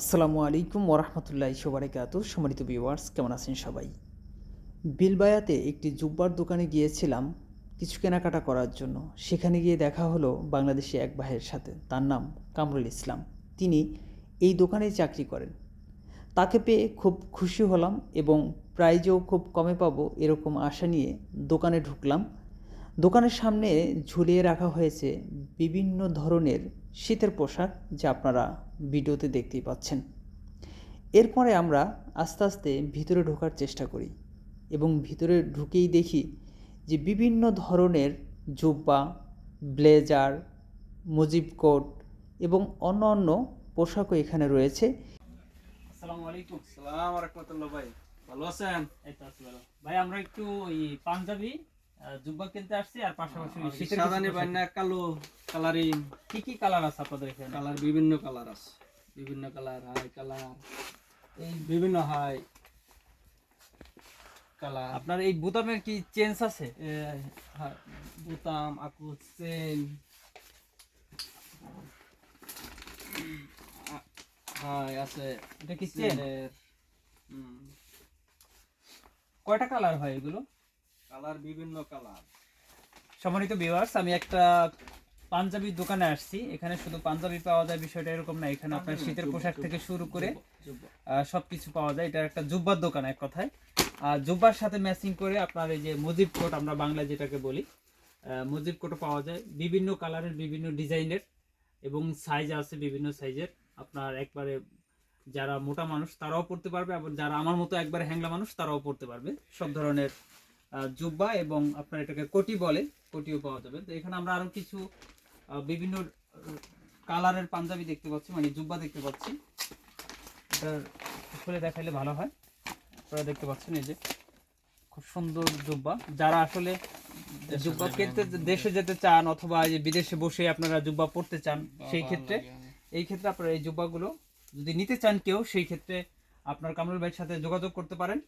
আসসালামু আলাইকুম ওরহমতুল্লাহ সবারিকাত সম্মানিত ভিউয়ার্স কেমন আছেন সবাই? বিলবায়াতে একটি জুব্বার দোকানে গিয়েছিলাম কিছু কেনাকাটা করার জন্য। সেখানে গিয়ে দেখা হলো বাংলাদেশি এক ভাইয়ের সাথে, তার নাম কামরুল ইসলাম। তিনি এই দোকানেই চাকরি করেন। তাকে পেয়ে খুব খুশি হলাম এবং প্রাইজও খুব কমে পাবো এরকম আশা নিয়ে দোকানে ঢুকলাম। দোকানের সামনে ঝুলিয়ে রাখা হয়েছে বিভিন্ন ধরনের শীতের পোশাক যা আপনারা ভিডিওতে দেখতেই পাচ্ছেন। এরপরে আমরা আস্তে আস্তে ভিতরে ঢোকার চেষ্টা করি এবং ভিতরে ঢুকেই দেখি যে বিভিন্ন ধরনের জুব্বা ব্লেজার মুজিব কোট এবং অন্য অন্য পোশাকও এখানে রয়েছে। আসসালামু আলাইকুম। সালাম রাহমাতুল্লাহ ভাই। ভালো আছেন? এই তো ভালো। ভাই আমরা একটু ওই পাঞ্জাবি জুব্বা কিনতে আসছি আর পাশাপাশি সাদানি। বান্না কালো কালারিং কি কি কালার আছে আপনাদের এখানে? কালার বিভিন্ন কালার আছে। বিভিন্ন কালার হাই কালার এই বিভিন্ন হাই কালার। আপনার এই বোতামের কি চেঞ্জ আছে? বুতাম আকুচ চেন। হাই আছে। এটা কি চেন? কয়টা কালার হয় এগুলো? কালার বিভিন্ন কালার। সম্মানিত ভিউয়ার্স আমি একটা পাঞ্জাবির দোকানে আসছি। এখানে শুধু পাঞ্জাবি পাওয়া যায় বিষয়টা এরকম না এখানে আপনার শীতের পোশাক থেকে শুরু করে সবকিছু পাওয়া যায়। এটা একটা জুব্বার দোকান এক কথায়। আর জুব্বার সাথে ম্যাচিং করে আপনার এই যে মুজিব কোট আমরা বাংলা যেটাকে বলি মুজিব কোটও পাওয়া যায়। বিভিন্ন কালারের বিভিন্ন ডিজাইনের এবং সাইজ আছে বিভিন্ন সাইজের আপনার একবারে যারা মোটা মানুষ তারাও পড়তে পারবে আবার যারা আমার মতো একবারে হ্যাংলা মানুষ তারাও পড়তে পারবে। সব ধরনের জুব্বা এবং আপনার এটাকে কোটি বলে কোটিও পাওয়া যাবে। তো এখানে আমরা আরও কিছু বিভিন্ন কালারের পাঞ্জাবি দেখতে পাচ্ছি মানে জুব্বা দেখতে পাচ্ছি। এটা খুলে দেখাইলে ভালো হয়। আপনারা দেখতে পাচ্ছেন এই যে খুব সুন্দর জুব্বা। যারা আসলে জুব্বা কিনতে দেশে যেতে চান অথবা এই বিদেশে বসে আপনারা জুব্বা পড়তে চান সেই ক্ষেত্রে এই ক্ষেত্রে আপনারা এই জুব্বাগুলো যদি নিতে চান কেউ সেই ক্ষেত্রে আপনার কামরুল ভাইয়ের সাথে যোগাযোগ করতে পারেন।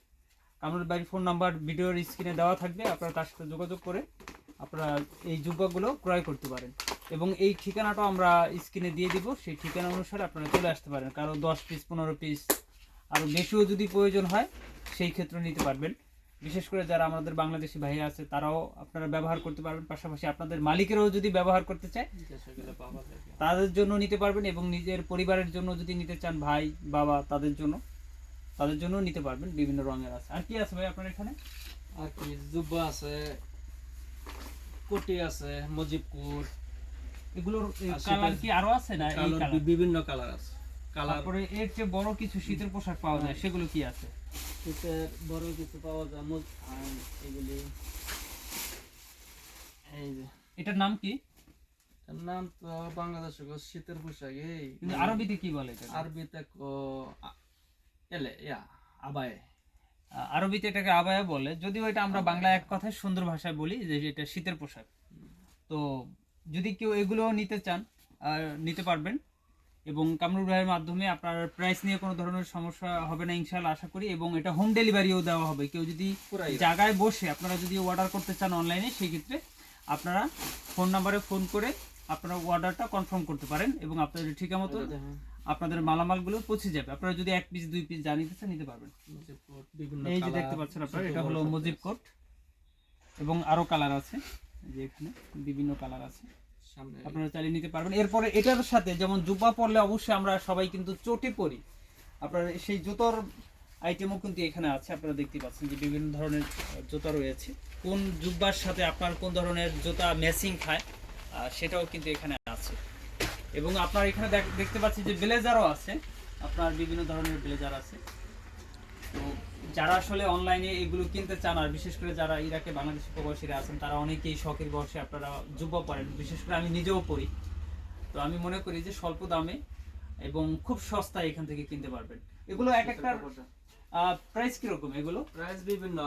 কামরুল বাড়ির ফোন নাম্বার ভিডিওর স্ক্রিনে দেওয়া থাকবে, আপনারা তার সাথে যোগাযোগ করে আপনারা এই জুব্বাগুলো ক্রয় করতে পারেন। এবং এই ঠিকানাটাও আমরা স্ক্রিনে দিয়ে দিব, সেই ঠিকানা অনুসারে আপনারা চলে আসতে পারেন। কারও দশ পিস পনেরো পিস আরও বেশিও যদি প্রয়োজন হয়, সেই ক্ষেত্রে নিতে পারবেন। বিশেষ করে যারা আমাদের বাংলাদেশি ভাইয়া আছে, তারাও আপনারা ব্যবহার করতে পারবেন। পাশাপাশি আপনাদের মালিকেরাও যদি ব্যবহার করতে চায়, তাদের জন্য নিতে পারবেন এবং নিজের পরিবারের জন্য যদি নিতে চান, ভাই, বাবা, তাদের জন্য। তাদের জন্য নিতে পারবেন বিভিন্ন রঙের আছে। আর কি আছে ভাই আপনার এখানে? আর কি জুব্বা আছে কোটি আছে মজিবপুর এগুলোর কালার কি আরও আছে না এই কালার বিভিন্ন কালার আছে। কালার তারপরে এর চেয়ে বড় কিছু শীতের পোশাক পাওয়া যায় সেগুলো কি আছে? শীতের বড় কিছু পাওয়া যায় মুজ এগুলি এই যে। এটার নাম কি? নাম তো বাংলাদেশে শীতের পোশাক এই। আরবিতে কি বলে এটা আরবিতে এলে ইয়া আবায় আরবিতে এটাকে আবায়া বলে যদিও এটা আমরা বাংলা এক কথায় সুন্দর ভাষায় বলি যে এটা শীতের পোশাক। তো যদি কেউ এগুলো নিতে চান নিতে পারবেন। এবং কামরুল ভাইয়ের মাধ্যমে আপনার প্রাইস নিয়ে কোনো ধরনের সমস্যা হবে না ইনশাল্লাহ আশা করি। এবং এটা হোম ডেলিভারিও দেওয়া হবে। কেউ যদি জায়গায় বসে আপনারা যদি অর্ডার করতে চান অনলাইনে সেই ক্ষেত্রে আপনারা ফোন নাম্বারে ফোন করে আপনারা অর্ডারটা কনফার্ম করতে পারেন এবং আপনাদের ঠিকা মতো এটা দেখেন, আপনাদের মালামালগুলো পৌঁছে যাবে। আপনারা যদি এক পিস দুই পিস যা নিতে চান নিতে পারবেন। এই যে দেখতে পাচ্ছেন আপনারা এটা হলো মুজিব কোট এবং আরও কালার আছে যে এখানে বিভিন্ন কালার আছে। সামনে আপনারা চাইলে নিতে পারবেন। এরপরে এটার সাথে যেমন জুব্বা পরলে অবশ্যই আমরা সবাই কিন্তু চটি পরি। আপনার সেই জুতোর আইটেমও কিন্তু এখানে আছে আপনারা দেখতে পাচ্ছেন যে বিভিন্ন ধরনের জুতা রয়েছে। কোন জুব্বার সাথে আপনার কোন ধরনের জুতা ম্যাচিং খায় সেটাও কিন্তু এখানে আছে। এবং আপনার এখানে দেখতে পাচ্ছি যে ব্লেজারও আছে। আপনার বিভিন্ন ধরনের ব্লেজার আছে। তো যারা আসলে অনলাইনে এগুলো কিনতে চান আর বিশেষ করে যারা ইরাকে বাংলাদেশি প্রবাসীরা আছেন তারা অনেকেই শখের বসে আপনারা যুব পড়েন বিশেষ করে আমি নিজেও পড়ি। তো আমি মনে করি যে স্বল্প দামে এবং খুব সস্তায় এখান থেকে কিনতে পারবেন। এগুলো এক একটা প্রাইস কীরকম এগুলো? প্রাইস বিভিন্ন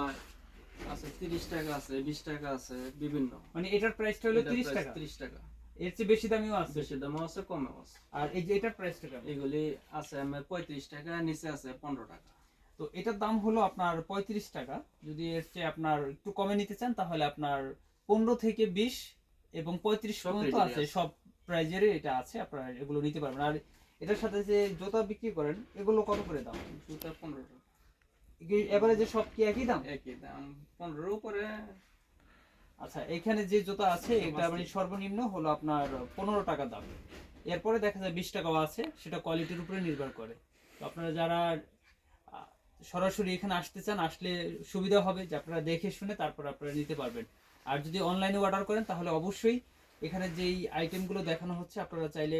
আছে তিরিশ টাকা আছে বিশ টাকা আছে বিভিন্ন। মানে এটার প্রাইসটা হলো তিরিশ টাকা? 30 টাকা। এর চেয়ে বেশি দামিও আছে। বেশি দামও আছে কমও আছে। আর এই যে এটার প্রাইসটা কেমন? এগুলি আছে আমার পঁয়ত্রিশ টাকা নিচে আছে পনেরো টাকা। তো এটার দাম হলো আপনার পঁয়ত্রিশ টাকা। যদি এর চেয়ে আপনার একটু কমে নিতে চান তাহলে আপনার পনেরো থেকে বিশ এবং পঁয়ত্রিশ পর্যন্ত আছে। সব প্রাইজেরই এটা আছে আপনারা এগুলো নিতে পারবেন। আর এটার সাথে যে জুতা বিক্রি করেন এগুলো কত করে দাম? জুতা পনেরো টাকা। এবারে যে সব কি একই দাম? একই দাম পনেরো উপরে আচ্ছা এখানে যে জুতা আছে এটা মানে সর্বনিম্ন হলো আপনার পনেরো টাকা দাম। এরপরে দেখা যায় বিশ টাকাও আছে সেটা কোয়ালিটির উপরে নির্ভর করে। তো আপনারা যারা সরাসরি এখানে আসতে চান আসলে সুবিধা হবে যে আপনারা দেখে শুনে তারপর আপনারা নিতে পারবেন। আর যদি অনলাইনে অর্ডার করেন তাহলে অবশ্যই এখানে যেই আইটেমগুলো দেখানো হচ্ছে আপনারা চাইলে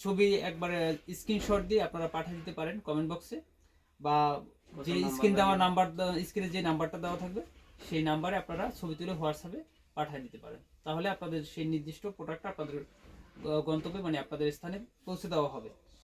ছবি একবারে স্ক্রিনশট দিয়ে আপনারা পাঠিয়ে দিতে পারেন কমেন্ট বক্সে বা যে স্ক্রিন দেওয়া নাম্বার স্ক্রিনে যে নাম্বারটা দেওয়া থাকবে সেই নাম্বারে আপনারা ছবি তুলে হোয়াটসঅ্যাপে পাঠিয়ে দিতে পারেন। তাহলে আপনাদের সেই নির্দিষ্ট প্রোডাক্টটা আপনাদের গন্তব্যে মানে আপনাদের স্থানে পৌঁছে দেওয়া হবে।